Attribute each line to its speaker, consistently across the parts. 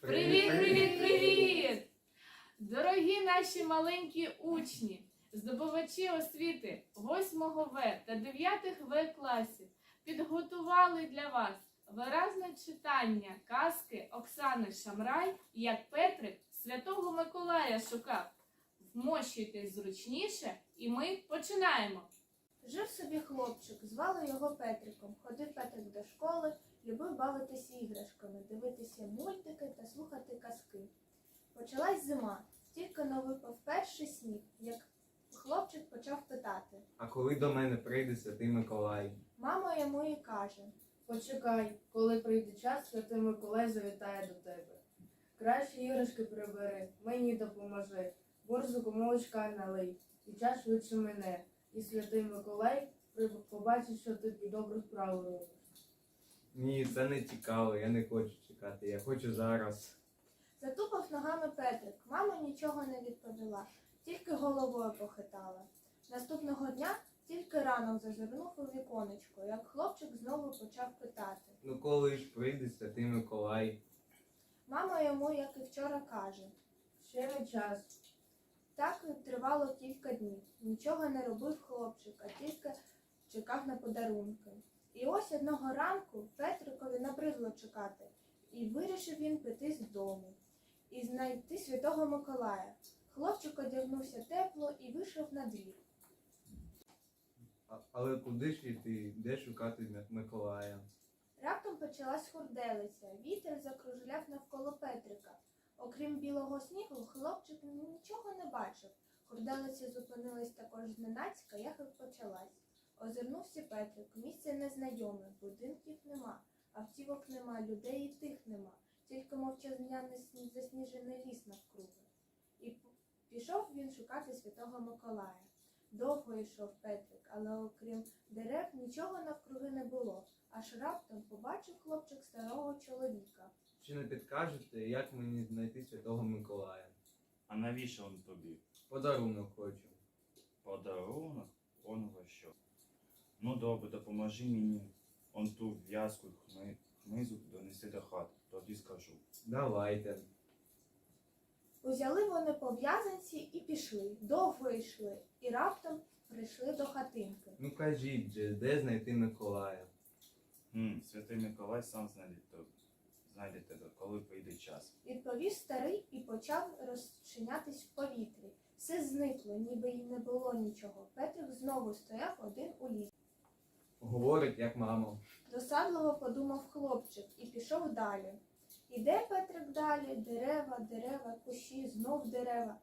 Speaker 1: Привіт, привіт, привіт! Дорогі наші маленькі учні, здобувачі освіти 8 В та 9 В класів підготували для вас виразне читання казки Оксани Шамрай, як Петрик Святого Миколая шукав. Вмощуйтесь зручніше, і ми починаємо.
Speaker 2: Жив собі хлопчик, звали його Петриком. Ходив Петрик до школи, любив бавитися іграшками, дивитися мультики та слухати казки. Почалась зима, тільки но випав перший сніг, як хлопчик почав питати.
Speaker 3: А коли до мене прийде святий Миколай?
Speaker 2: Мама йому і каже:
Speaker 4: Почекай, коли прийде час, святий Миколай завітає до тебе. Краще іграшки прибери, мені допоможи, борзику молочка налий, і час швидше мене. І святий Миколай побачить, що ти добру справу робиш.
Speaker 3: Ні, це не цікаво, я не хочу чекати, я хочу зараз.
Speaker 2: Затупав ногами Петрик. Мама нічого не відповіла, тільки головою похитала. Наступного дня тільки ранок зазирнув у віконечко, як хлопчик знову почав питати.
Speaker 3: Ну коли ж прийде святий Миколай?
Speaker 2: Мама йому, як і вчора, каже.
Speaker 4: Ще не час.
Speaker 2: Так тривало кілька днів. Нічого не робив хлопчик, а тільки чекав на подарунки. І ось одного ранку Петрикові набридло чекати, і вирішив він піти з дому і знайти святого Миколая. Хлопчик одягнувся тепло і вийшов на двір.
Speaker 3: А- але куди ж йти? Де шукати М- Миколая?
Speaker 2: Раптом почалась хурделиця. Вітер закружляв навколо Петрика. Окрім білого снігу, хлопчик нічого не бачив. Хурделиця зупинилась також зненацька, як і почалась. Озирнувся Петрик. Місце незнайоме, будинків нема, автівок нема, людей і тих нема. Тільки мовчазняний сні- засніжений ліс навкруги. І пішов він шукати святого Миколая. Довго йшов Петрик, але окрім дерев нічого навкруги не було. Аж раптом побачив хлопчик старого чоловіка.
Speaker 3: Чи не підкажете, як мені знайти святого Миколая?
Speaker 5: А навіщо он тобі?
Speaker 3: Подарунок хочу.
Speaker 5: Подарунок? Он во що? Ну добре, допоможи мені он ту в'язку хми- хмизу донести до хати, тоді скажу.
Speaker 3: Давайте.
Speaker 2: Узяли вони пов'язанці і пішли. Довго йшли, і раптом прийшли до хатинки.
Speaker 3: Ну кажіть же, де знайти Миколая?
Speaker 5: Хм, святий Миколай сам знайде тебе, знайде тебе, коли прийде час.
Speaker 2: Відповів старий і почав розчинятись в повітрі. Все зникло, ніби й не було нічого. Петрик знову стояв один у лісі.
Speaker 3: Говорить, як мама.
Speaker 2: Досадливо подумав хлопчик і пішов далі. Іде Петрик далі, дерева, дерева, кущі, знов дерева.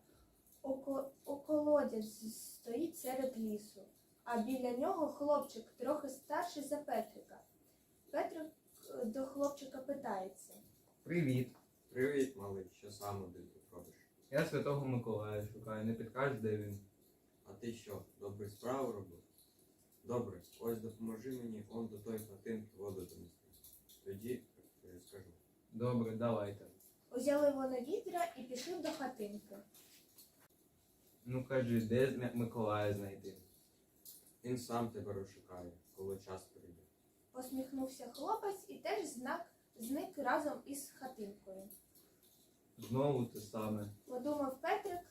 Speaker 2: Око... Околодязь стоїть серед лісу, а біля нього хлопчик трохи старший за Петрика. Петрик е, до хлопчика питається.
Speaker 3: Привіт.
Speaker 6: Привіт, малий, що саме ти робиш?
Speaker 3: Я святого Миколая шукаю, не підкажеш, де він?
Speaker 6: А ти що, добру справу робив? Добре, ось допоможи мені он до тої хатинки воду донести. Тоді е, скажу.
Speaker 3: Добре, давайте.
Speaker 2: Узяли вони відра і пішли до хатинки.
Speaker 3: Ну кажи, де Миколая знайти?
Speaker 6: Він сам тебе розшукає, коли час прийде.
Speaker 2: Посміхнувся хлопець і теж знак зник разом із хатинкою.
Speaker 3: Знову те саме.
Speaker 2: Подумав Петрик,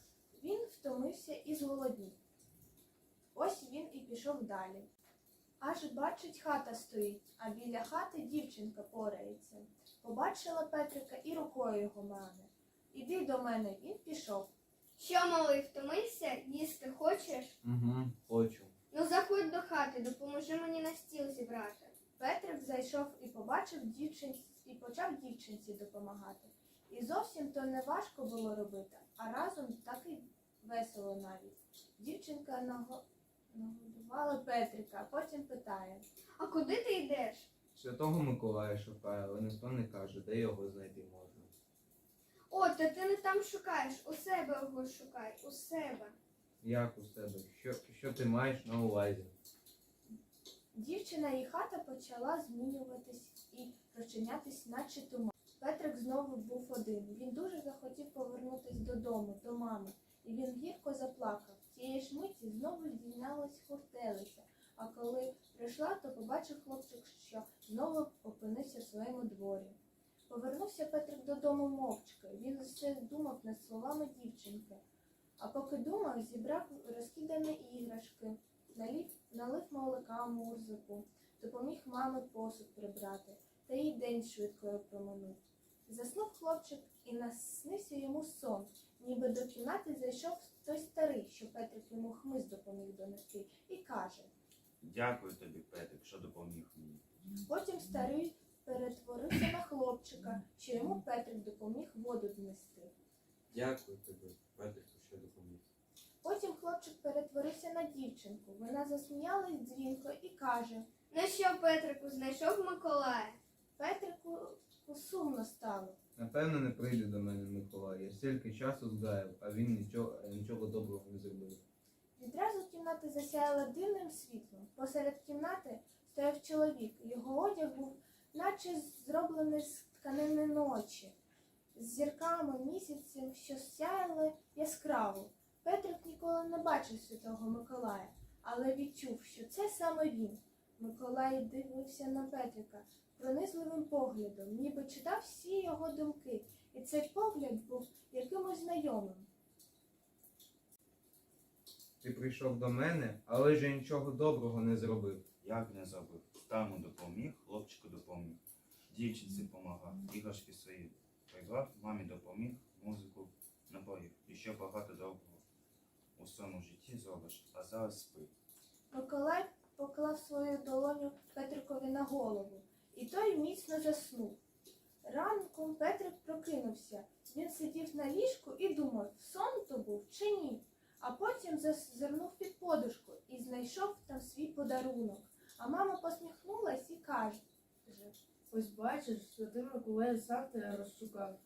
Speaker 2: він втомився і зголоднів. Пішов далі. Аж бачить, хата стоїть, а біля хати дівчинка порається. Побачила Петрика і рукою його мане. Іди до мене, він пішов.
Speaker 7: Що, малий, втомився? Їсти хочеш?
Speaker 3: Угу, хочу.
Speaker 7: Ну заходь до хати, допоможи мені на стіл зібрати.
Speaker 2: Петрик зайшов і побачив дівчинці і почав дівчинці допомагати. І зовсім то не важко було робити, а разом так і весело навіть. Дівчинка наго... нагодувала Петрика, а потім питає.
Speaker 7: А куди ти йдеш?
Speaker 3: Святого Миколая шукаю, але ніхто не каже, де його знайти можна.
Speaker 7: О, та ти не там шукаєш, у себе його шукай, у себе.
Speaker 3: Як у себе? Що, що ти маєш на увазі?
Speaker 2: Дівчина і хата почала змінюватись і розчинятись, наче туман. Петрик знову був один. Він дуже захотів повернутись додому, до мами, і він гірко заплакав. Цієї ж миті знову здійнялась хуртелиця, а коли прийшла, то побачив хлопчик, що знову опинився в своєму дворі. Повернувся Петрик додому мовчки. Він все думав над словами дівчинки. А поки думав, зібрав розкидані іграшки, налив, налив молока мурзику, допоміг мамі посуд прибрати, та й день швидко проминув. Заснув хлопчик і наснився йому сон, ніби до кімнати зайшов той старий, що Петрик йому хмиз допоміг донести, і каже.
Speaker 5: Дякую тобі, Петрик, що допоміг мені.
Speaker 2: Потім старий перетворився на хлопчика, що йому Петрик допоміг воду знести.
Speaker 6: Дякую тобі, Петрику, що допоміг.
Speaker 2: Потім хлопчик перетворився на дівчинку. Вона засміялась дзвінко і каже:
Speaker 7: Ну що, Петрику, знайшов Миколая?
Speaker 2: Петрику сумно стало.
Speaker 3: Напевно, не прийде до мене Миколай. Я стільки часу згаяв, а він нічого, нічого доброго не зробив.
Speaker 2: Відразу кімната засяяла дивним світлом. Посеред кімнати стояв чоловік. Його одяг був, наче зроблений з тканини ночі, з зірками місяцем, що сяяли яскраво. Петрик ніколи не бачив святого Миколая, але відчув, що це саме він. Миколай дивився на Петрика пронизливим поглядом, ніби читав всі його думки, і цей погляд був якимось знайомим.
Speaker 3: Ти прийшов до мене, але ж я нічого доброго не зробив.
Speaker 5: Як не забив? Старому допоміг, хлопчику допоміг. Дівчинці помагав, іграшки свої прибрав, мамі допоміг, музику напоїв. І ще багато доброго у своєму житті зробиш, а зараз спи.
Speaker 2: Миколай поклав свою долоню Петрикові на голову, і той міцно заснув. Ранком Петрик прокинувся. Він сидів на ліжку і думав, сон то був чи ні. А потім зазирнув під подушку і знайшов там свій подарунок. А мама посміхнулась і каже:
Speaker 4: Ось бачиш, святий Миколай сам тебе розшукав.